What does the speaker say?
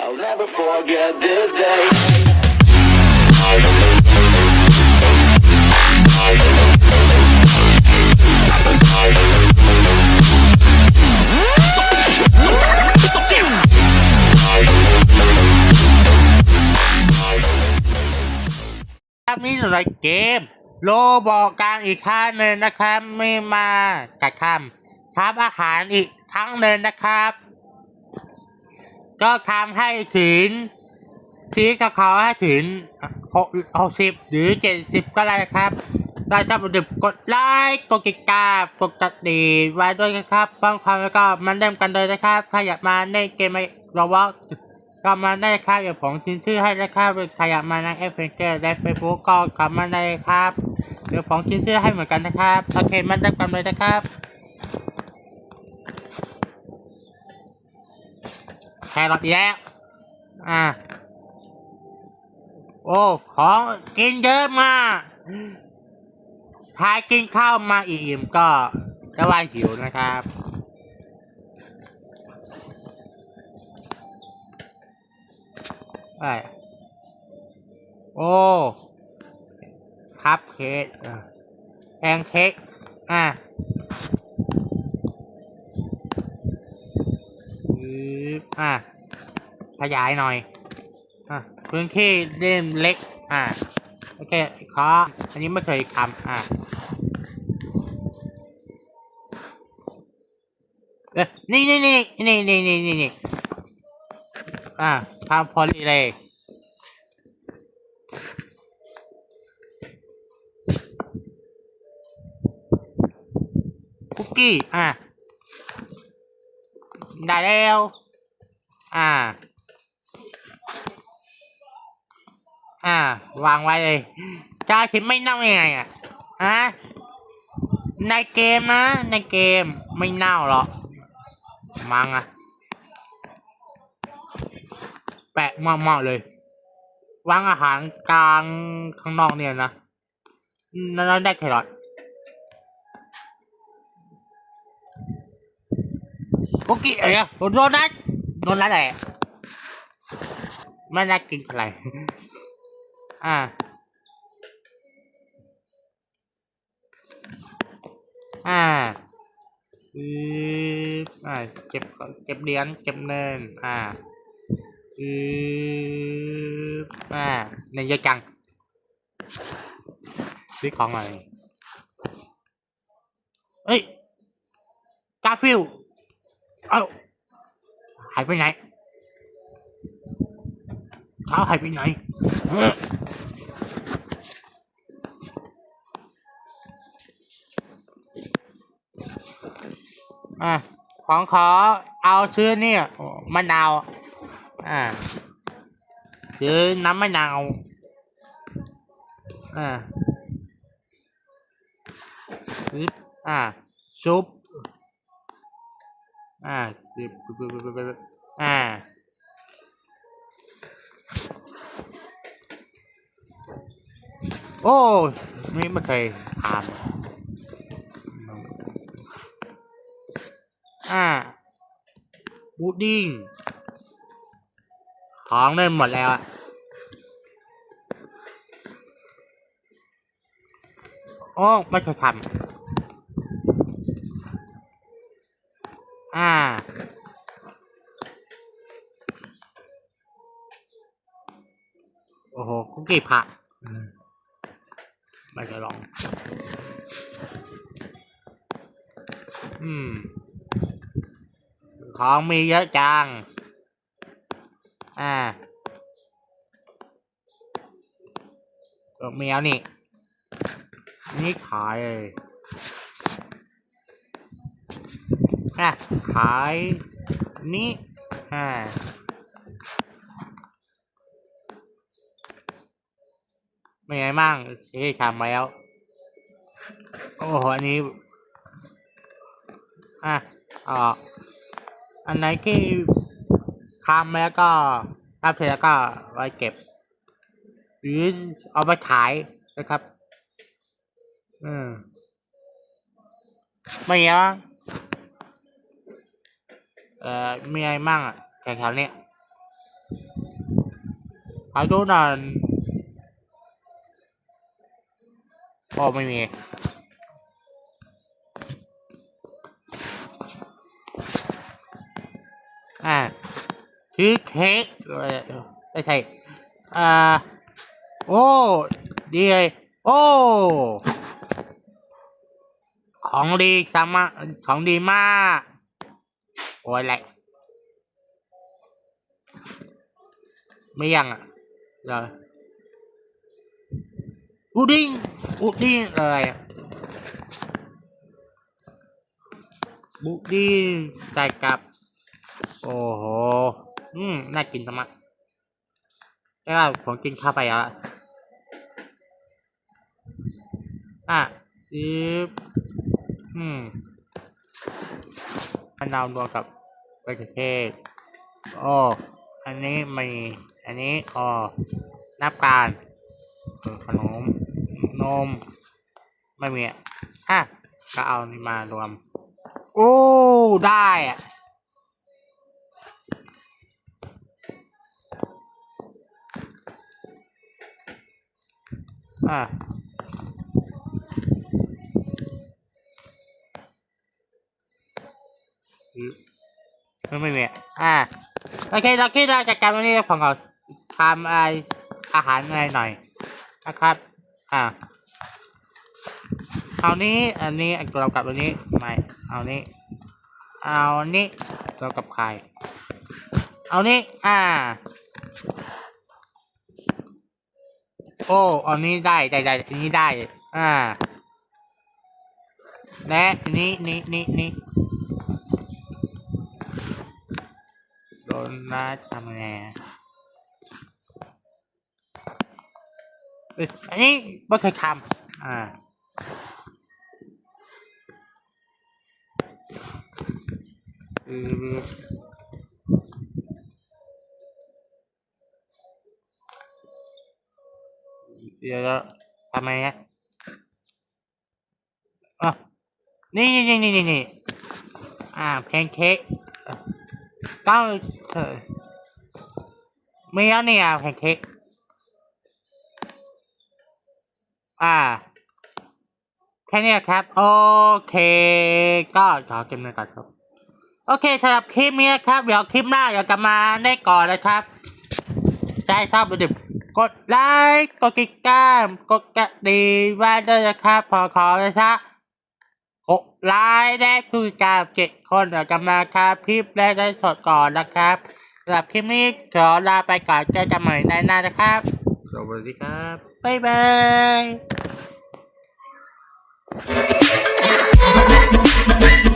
I'll never forget this day. ครับนี่อยู่ในเกม โลบอกการอีกครั้งหนึ่งนะครับ ไม่มากัดคำทับอาหารอีกครั้งหนึ่งนะครับ ก็ทำให้ถึงทีกับเขาให้ถึงหกหกสิบหรือเจ็ดสิบก็ได้ครับได้ถ้าผมดึบกดไลค์กดติดตามกดติดดีไว้ด้วยนะครับบ้างความแล้วก็มันเริ่มกันเลยนะครับถ้าอยากมาในเกมไม่รอว่าก็มาได้ครับเดี๋ยวผมทิ้งชื่อให้นะครับใครอยากมาในแอปเปิลเกอร์และเฟซบุ๊กก็กลับมาได้ครับ เดี๋ยวผมทิ้งชื่อให้เหมือนกันนะครับโอเคมันได้กันเลยนะครับ แครอทอีกแล้ว อ่า โอ้ ของกินเยอะมากถ้ากินข้าวมาอิ่มก็จะว่าหิวนะครับไอโอ้คัพเค้กแพนเค้กอะ อะขยายหน่อย อะพื้นที่เล่มเล็ก อะโอเค ขอ อันนี้ไม่เคยทำอะเอ้ยนี่นี่นี่นี่นี่นี่นี่นี่อะทำพอลีเลยคุกกี้ อะ ได้แล้ว อ่า อ่า วางไว้เลยจะคิดไม่เน่ายังไงอะอะในเกมนะในเกมไม่เน่าหรอกมังอะ แปะมากๆเลย วางอาหารกลางข้างนอกเนี่ยนะนั่นได้แครอทคุกกี้เอ๋ยโดนัทโดนัทอะไรไม่น่ากินอะไร อ่า อ่าอืออ่า เก็บ เก็บเหรียญ เก็บเงิน อ่าอืออ่าในเยอะจัง ซื้อของอะไรเอ้ย กาฟิลเอ้าหายไปไหนเขาหายไปไหน อ้ออะของขอเอาซื้อเนี่ยมะนาว อ่า ซื้อน้ำมะนาว อ่าซื้ออ่าซุปอ่า ซุป อ่าโอ้ไม่ไม่เคยทาน อ่าบูดดิ้งของเล่นหมดแล้วอะโอ้ไม่เคยทำอ่า โอ้โหคุกกี้ผักไม่เคยลอง อืม ของมีเยอะจัง อ่าเออมีแล้วนี่ นี่ขายเลยอะขายนี่อ่าเป็นไงบ้างเฮ้ยทำแล้ว โอ้โห อันนี้ อะอ่า อันไหนที่ทำแล้วก็ทำเสร็จแล้วก็ไว้เก็บ หรือเอาไปขายนะครับ อืมไม่เยอะเอ่อมีอะไรมั่งอะแถวๆนี้ยขอดูหน่อยโอ้ไม่มี อ่า ซื้อเค้กเอ่อไม่ใช่อ่าโอ้ดีเลยโอ้ของดีสามารถของดีมากโอ้ยแหละไม่ยังอะเดี๋ยวอูดิ้งอูดิ้งเลยอะบูดิ้งใส่กับ โอ้โห อืมน่ากินจังมากแต่ว่าผมกินข้าวไปแล้วอะอะซื้ออืมมะนาวรวมกับใบกระเทศโอ้อันนี้มี อันนี้อ๋อน้ำตาลขนม นม ไม่มีอะอะก็เอานี่มารวม โอ้ ได้อะ อ่าไม่ไม่มีอ่า โอเค เราคิดว่าจาการวันนี้ผมขอทำอะไรอาหารอะไรหน่อยนะครับ อ่าเอานี้ อันนี้เรากลับอันนี้ ไม่ เอานี้ เอานี้ เรากลับใคร เอานี้ อ่า โอ้อันนี้ได้ได้ได้อันนี้ได้ อ่า และนี้นี่นี่นี่โดนนัดทำไงอืออันนี้ไม่เคยทำอ่าอือ เดี๋ยวแล้วทำไมเนี่ยอะนี่นี่นี่นี่นี่อ่าแพนเค้กเก้าเธอไม่แล้วเนี่ยแพนเค้กอ่าแค่นี้ครับ โอเค ก็ขอเก็บเงินก่อนครับ โอเคสำหรับคลิปนี้นะครับ เดี๋ยวคลิปหน้าเดี๋ยวกลับมาได้ก่อนนะครับใช่ชอบอย่าลืม กดไลค์กดติดตามกดกระดิ่งไว้ด้วยนะครับพอขอนรับกดไลค์ได้คุยกับเจ็ดคนเดี๋ยวจะมาครับคลิปได้ได้สดก่อนนะครับสำหรับคลิปนี้ขอลาไปก่อนเจอกันใหม่ในหน้านะครับ สวัสดีครับ บ๊ายบาย